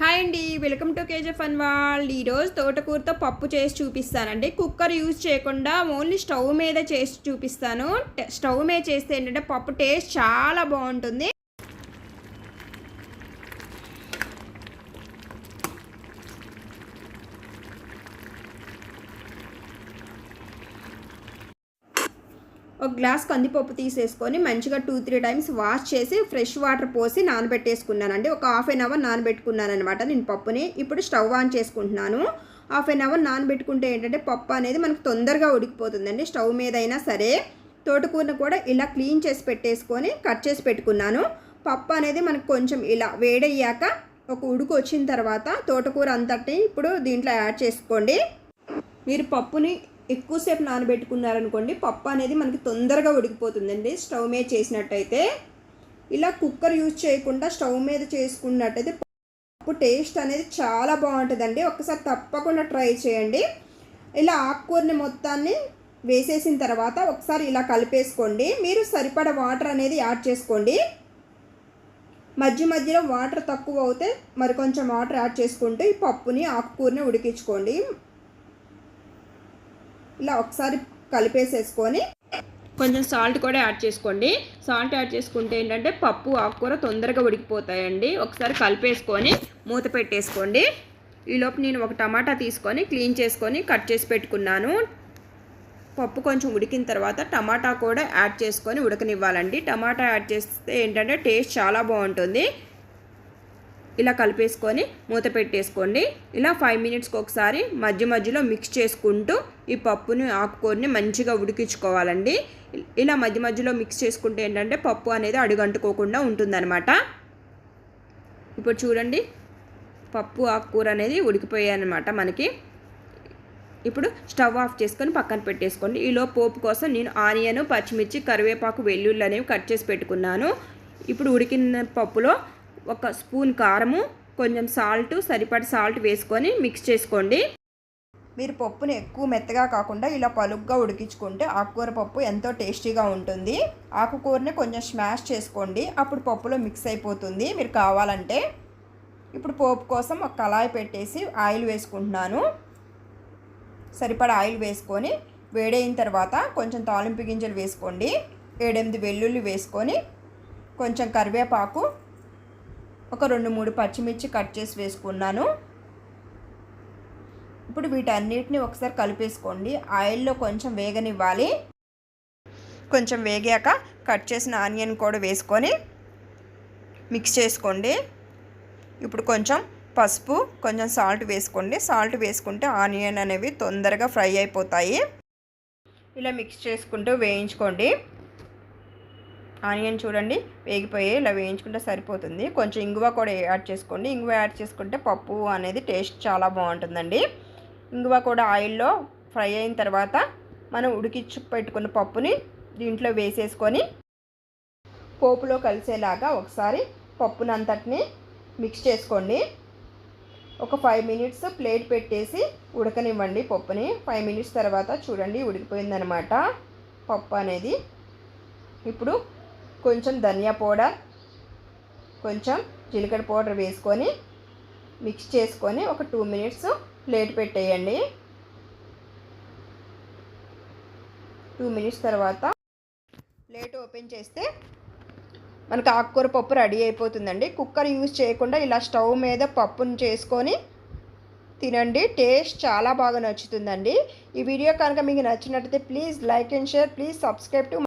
Hi అండి welcome to కేజెఫ్ అన్ వాళ్ళు ఈరోజు తోటకూరతో పప్పు చేసి చూపిస్తానండి. కుక్కర్ యూజ్ చేయకుండా ఓన్లీ స్టవ్ మీద చేసి చూపిస్తాను. స్టవ్ మీద చేస్తే ఏంటంటే పప్పు టేస్ట్ చాలా బాగుంటుంది. ఒక గ్లాస్ కందిపప్పు తీసేసుకొని మంచిగా టూ త్రీ టైమ్స్ వాష్ చేసి ఫ్రెష్ వాటర్ పోసి నానబెట్టేసుకున్నానండి ఒక హాఫ్ అన్ అవర్ నానబెట్టుకున్నాను అనమాట నేను పప్పుని. ఇప్పుడు స్టవ్ ఆన్ చేసుకుంటున్నాను. హాఫ్ అన్ అవర్ నానబెట్టుకుంటే ఏంటంటే పప్పు అనేది మనకు తొందరగా ఉడికిపోతుందండి. స్టవ్ మీద అయినా సరే తోటకూరను కూడా ఇలా క్లీన్ చేసి పెట్టేసుకొని కట్ చేసి పెట్టుకున్నాను. పప్పు అనేది మనకు కొంచెం ఇలా వేడయ్యాక ఒక ఉడుకు వచ్చిన తర్వాత తోటకూర అంతటి ఇప్పుడు దీంట్లో యాడ్ చేసుకోండి. మీరు పప్పుని ఎక్కువసేపు నానబెట్టుకున్నారనుకోండి పప్పు అనేది మనకి తొందరగా ఉడికిపోతుందండి. స్టవ్ మీద చేసినట్టయితే ఇలా కుక్కర్ యూజ్ చేయకుండా స్టవ్ మీద చేసుకున్నట్టయితే పప్పు టేస్ట్ అనేది చాలా బాగుంటుందండి. ఒకసారి తప్పకుండా ట్రై చేయండి. ఇలా ఆకుకూరని మొత్తాన్ని వేసేసిన తర్వాత ఒకసారి ఇలా కలిపేసుకోండి. మీరు సరిపడ వాటర్ అనేది యాడ్ చేసుకోండి. మధ్య మధ్యలో వాటర్ తక్కువ అవుతే మరి కొంచెం వాటర్ యాడ్ చేసుకుంటూ ఈ పప్పుని ఆకుకూరని ఉడికించుకోండి. ఇలా ఒకసారి కలిపేసేసుకొని కొంచెం సాల్ట్ కూడా యాడ్ చేసుకోండి. సాల్ట్ యాడ్ చేసుకుంటే ఏంటంటే పప్పు ఆకుకూర తొందరగా ఉడికిపోతాయండి. ఒకసారి కలిపేసుకొని మూత పెట్టేసుకోండి. ఈలోపు నేను ఒక టమాటా తీసుకొని క్లీన్ చేసుకొని కట్ చేసి పెట్టుకున్నాను. పప్పు కొంచెం ఉడికిన తర్వాత టమాటా కూడా యాడ్ చేసుకొని ఉడకనివ్వాలండి. టమాటా యాడ్ చేస్తే ఏంటంటే టేస్ట్ చాలా బాగుంటుంది. ఇలా కలిపేసుకొని మూత పెట్టేసుకోండి. ఇలా ఫైవ్ మినిట్స్కి ఒకసారి మధ్య మధ్యలో మిక్స్ చేసుకుంటూ ఈ పప్పుని ఆకుకూరని మంచిగా ఉడికించుకోవాలండి. ఇలా మధ్య మధ్యలో మిక్స్ చేసుకుంటే ఏంటంటే పప్పు అనేది అడుగంటుకోకుండా ఉంటుందన్నమాట. ఇప్పుడు చూడండి పప్పు ఆకుకూర అనేది ఉడికిపోయాయన్నమాట మనకి. ఇప్పుడు స్టవ్ ఆఫ్ చేసుకొని పక్కన పెట్టేసుకోండి. ఈలో పోపు కోసం నేను ఆనియన్ పచ్చిమిర్చి కరివేపాకు వెల్లుల్లి అనేవి కట్ చేసి పెట్టుకున్నాను. ఇప్పుడు ఉడికిన పప్పులో ఒక స్పూన్ కారము కొంచెం సాల్ట్ సరిపడి సాల్ట్ వేసుకొని మిక్స్ చేసుకోండి. మీరు పప్పుని ఎక్కువ మెత్తగా కాకుండా ఇలా పలుగ్గా ఉడికించుకుంటే ఆకుకూర పప్పు ఎంతో టేస్టీగా ఉంటుంది. ఆకుకూరని కొంచెం స్మాష్ చేసుకోండి. అప్పుడు పప్పులో మిక్స్ అయిపోతుంది. మీరు కావాలంటే ఇప్పుడు పోపు కోసం ఒక కళాయి పెట్టేసి ఆయిల్ వేసుకుంటున్నాను. సరిపడా ఆయిల్ వేసుకొని వేడైన తర్వాత కొంచెం తాలింపు గింజలు వేసుకోండి. ఏడెనిమిది వెల్లుల్లి వేసుకొని కొంచెం కరివేపాకు ఒక రెండు మూడు పచ్చిమిర్చి కట్ చేసి వేసుకున్నాను. ఇప్పుడు వీటన్నిటిని ఒకసారి కలిపేసుకోండి. ఆయిల్లో కొంచెం వేగనివ్వాలి. కొంచెం వేగాక కట్ చేసిన ఆనియన్ కూడా వేసుకొని మిక్స్ చేసుకోండి. ఇప్పుడు కొంచెం పసుపు కొంచెం సాల్ట్ వేసుకోండి. సాల్ట్ వేసుకుంటే ఆనియన్ అనేవి తొందరగా ఫ్రై అయిపోతాయి. ఇలా మిక్స్ చేసుకుంటూ వేయించుకోండి. ఆనియన్ చూడండి వేగిపోయి ఇలా వేయించుకుంటే సరిపోతుంది. కొంచెం ఇంగువ కూడా యాడ్ చేసుకోండి. ఇంగువ యాడ్ చేసుకుంటే పప్పు అనేది టేస్ట్ చాలా బాగుంటుందండి. ఇంగువ కూడా ఆయిల్లో ఫ్రై అయిన తర్వాత మనం ఉడికించి పెట్టుకున్న పప్పుని దీంట్లో వేసేసుకొని పోపులో కలిసేలాగా ఒకసారి పప్పునంతటిని మిక్స్ చేసుకోండి. ఒక ఫైవ్ మినిట్స్ ప్లేట్ పెట్టేసి ఉడకనివ్వండి పప్పుని. ఫైవ్ మినిట్స్ తర్వాత చూడండి ఉడికిపోయిందనమాట పప్పు అనేది. ఇప్పుడు కొంచెం ధనియా పౌడర్ కొంచెం జీలకర్ర పౌడర్ వేసుకొని మిక్స్ చేసుకొని ఒక టూ మినిట్స్ ప్లేట్ పెట్టేయండి. టూ మినిట్స్ తర్వాత ప్లేట్ ఓపెన్ చేస్తే మనకు ఆకుకూర పప్పు రెడీ అయిపోతుందండి. కుక్కర్ యూజ్ చేయకుండా ఇలా స్టవ్ మీద పప్పును చేసుకొని తినండి. టేస్ట్ చాలా బాగా నచ్చుతుందండి. ఈ వీడియో కనుక మీకు నచ్చినట్లయితే please like and share. Please subscribe to